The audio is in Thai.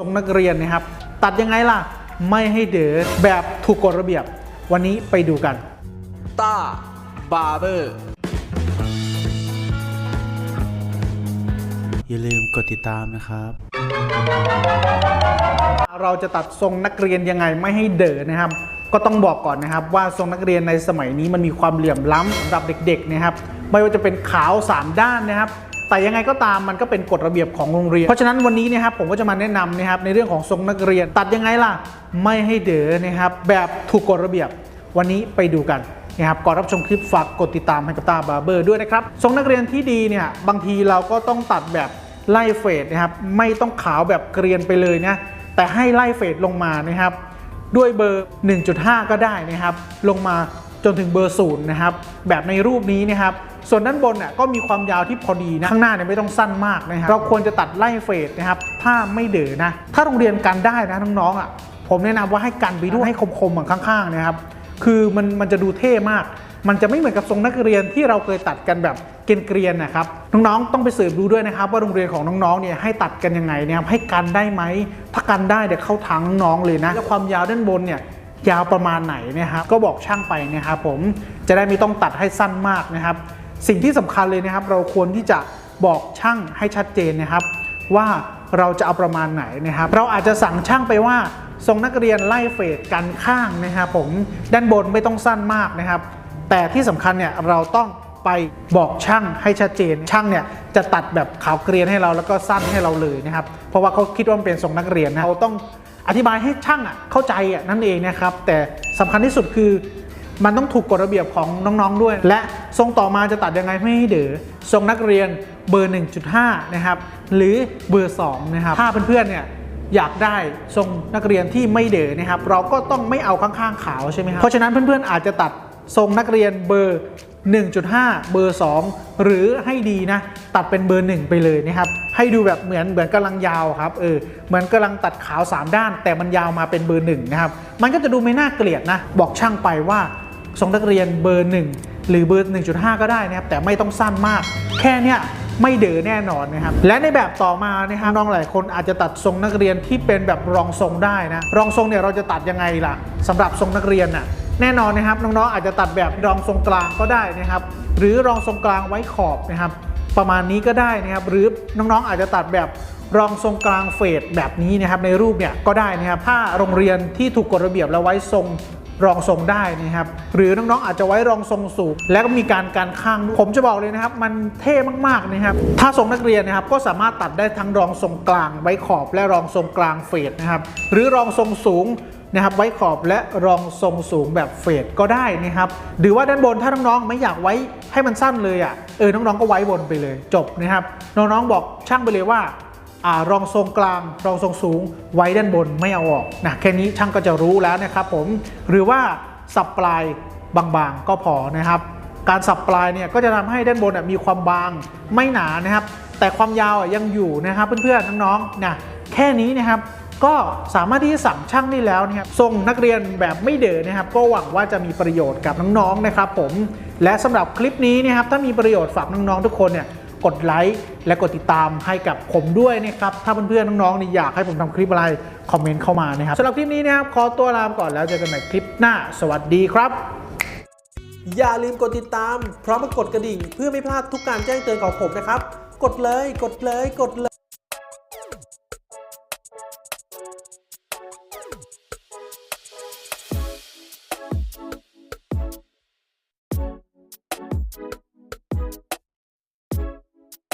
ทรงนักเรียนนะครับ ตัดยังไงล่ะ ไม่ให้เด๋อแบบถูกกฎระเบียบ วันนี้ไปดูกันต้าบาร์เบอร์อย่าลืมกดติดตามนะครับ เราจะตัดทรงนักเรียนยังไงไม่ให้เด๋อนะครับ ก็ต้องบอกก่อนนะครับ ว่าทรงนักเรียนในสมัยนี้มันมีความเหลื่อมล้ำสำหรับเด็กๆนะครับ ไม่ว่าจะเป็นขาว 3 ด้านนะครับ แต่ยังไงก็ตามมันก็เป็นกฎระเบียบของโรงเรียน เพราะฉะนั้นวันนี้นะครับผมก็จะมาแนะนำนะครับในเรื่องของทรงนักเรียน ตัดยังไงล่ะ ไม่ให้เด๋อนะครับแบบถูกกฎระเบียบ วันนี้ไปดูกันนะครับก่อนรับชมคลิปฝากกดติดตามให้กับตาบาร์เบอร์ด้วยนะครับทรงนักเรียนที่ดีเนี่ยบางทีเราก็ต้องตัดแบบไล่เฟดนะครับไม่ต้องขาวแบบเกรียนไปเลยนะแต่ให้ไล่เฟดลงมานะครับด้วยเบอร์ 1.5 ก็ได้นะครับ ลงมาจนถึงเบอร์ศูนย์นะครับแบบในรูปนี้นะครับ ส่วนด้านบนน่ะก็มีความยาวที่พอดีนะข้างหน้าเนี่ยไม่ต้องสั้นมากนะครับเราควรจะตัดไล่เฟดนะครับถ้าไม่เด๋อนะ ถ้าโรงเรียนกันได้นะน้องๆอะผมแนะนำว่าให้กันไปด้วยให้คมๆเหมือนข้างๆนะครับคือมันมันจะดูเท่มาก มันจะไม่เหมือนกับทรงนักเรียนที่เราเคยตัดกันแบบเกรียนๆนะครับน้องๆต้องไปสืบดูด้วยนะครับ ว่าโรงเรียนของน้องๆเนี่ยให้ตัดกันยังไงนะครับให้กันได้ไหมถ้ากันได้เดี๋ยวเข้าทางน้องๆเลยนะแล้วความยาวด้านบนเนี่ยยาวประมาณไหนนะครับก็บอกช่างไปนะครับผมจะได้ไม่ต้องตัดให้สั้นมากนะครับ สิ่งที่สำคัญเลยนะครับ เราควรที่จะบอกช่างให้ชัดเจนนะครับ ว่าเราจะเอาประมาณไหนนะครับ เราอาจจะสั่งช่างไปว่าทรงนักเรียนไล่เฟดกันข้างนะครับผมด้านบนไม่ต้องสั้นมากนะครับ แต่ที่สำคัญเนี่ยเราต้องไปบอกช่างให้ชัดเจน ช่างเนี่ยจะตัดแบบขาวเกรียนให้เราแล้วก็สั้นให้เราเลยนะครับ เพราะว่าเขาคิดว่ามันเป็นทรงนักเรียนนะเราต้องอธิบายให้ช่างอะเข้าใจอะนั่นเองนะครับ แต่สำคัญที่สุดคือ มันต้องถูกกฎระเบียบของน้องๆด้วย และทรงต่อมาจะตัดยังไงไม่ให้เด๋อทรงนักเรียนเบอร์ 1.5 นะครับ หรือเบอร์ 2 นะครับ ถ้าเพื่อนๆเนี่ยอยากได้ทรงนักเรียนที่ไม่เด๋อนะครับ เราก็ต้องไม่เอาข้างๆขาวใช่ไหมครับ เพราะฉะนั้นเพื่อนๆอาจจะตัดทรงนักเรียนเบอร์ 1.5 เบอร์ 2 หรือให้ดีนะ ตัดเป็นเบอร์ 1 ไปเลยนะครับ ให้ดูแบบเหมือนเหมือนกำลังยาวครับเออเหมือนกำลังตัดขาว 3 ด้าน แต่มันยาวมาเป็นเบอร์1นะครับมันก็จะดูไม่น่าเกลียดนะ บอกช่างไปว่า ทรงนักเรียนเบอร์ 1 หรือเบอร์ 1.5 ก็ได้นะครับแต่ไม่ต้องสั้นมาก แค่เนี้ยไม่เด๋อแน่นอนนะครับ และในแบบต่อมานะครับน้องหลายคนอาจจะตัดทรงนักเรียนที่เป็นแบบรองทรงได้นะรองทรงเนี่ยเราจะตัดยังไงล่ะสำหรับทรงนักเรียนน่ะแน่นอนนะครับน้องๆอาจจะตัดแบบรองทรงกลางก็ได้นะครับ หรือรองทรงกลางไว้ขอบนะครับ ประมาณนี้ก็ได้นะครับหรือน้องๆอาจจะตัดแบบรองทรงกลางเฟดแบบนี้นะครับในรูปเนี่ยก็ได้นะครับถ้าโรงเรียนที่ถูกกฎระเบียบแล้วไว้ทรง รองทรงได้นะครับ หรือน้องๆอาจจะไว้รองทรงสูง แล้วก็มีการการข้าง ผมจะบอกเลยนะครับ มันเท่มากๆนะครับ ถ้าทรงนักเรียนนะครับ ก็สามารถตัดได้ทั้งรองทรงกลางไว้ขอบและรองทรงกลางเฟดนะครับ หรือรองทรงสูงนะครับไว้ขอบและรองทรงสูงแบบเฟดก็ได้นะครับ หรือว่าด้านบนถ้าน้องๆไม่อยากไว้ให้มันสั้นเลยอะเออน้องๆก็ไว้บนไปเลยจบนะครับ น้องๆบอกช่างไปเลยว่า รองทรงกลาง รองทรงสูง ไว้ด้านบนไม่เอาออกนะแค่นี้ช่างก็จะรู้แล้วนะครับผมหรือว่าสับปลายบางๆก็พอนะครับ การสับปลายเนี่ยก็จะทำให้ด้านบนมีความบางไม่หนานะครับ แต่ความยาวยังอยู่นะครับเพื่อนๆน้องๆนะแค่นี้นะครับก็สามารถที่จะสั่งช่างได้แล้วนะครับทรงนักเรียนแบบไม่เด๋อนะครับ ก็หวังว่าจะมีประโยชน์กับน้องๆนะครับผมและสำหรับคลิปนี้นะครับถ้ามีประโยชน์ฝากน้องๆทุกคนเนี่ย กดไลค์และกดติดตามให้กับผมด้วยนะครับ ถ้าเพื่อนๆน้องๆนี่อยากให้ผมทำคลิปอะไร คอมเมนต์เข้ามานะครับสำหรับคลิปนี้นะครับขอตัวลาไปก่อนแล้วเจอกันใหม่คลิปหน้า สวัสดีครับ อย่าลืมกดติดตามพร้อมกับกดกระดิ่ง เพื่อไม่พลาดทุกการแจ้งเตือนของผมนะครับ กดเลยกดเลยกดเลย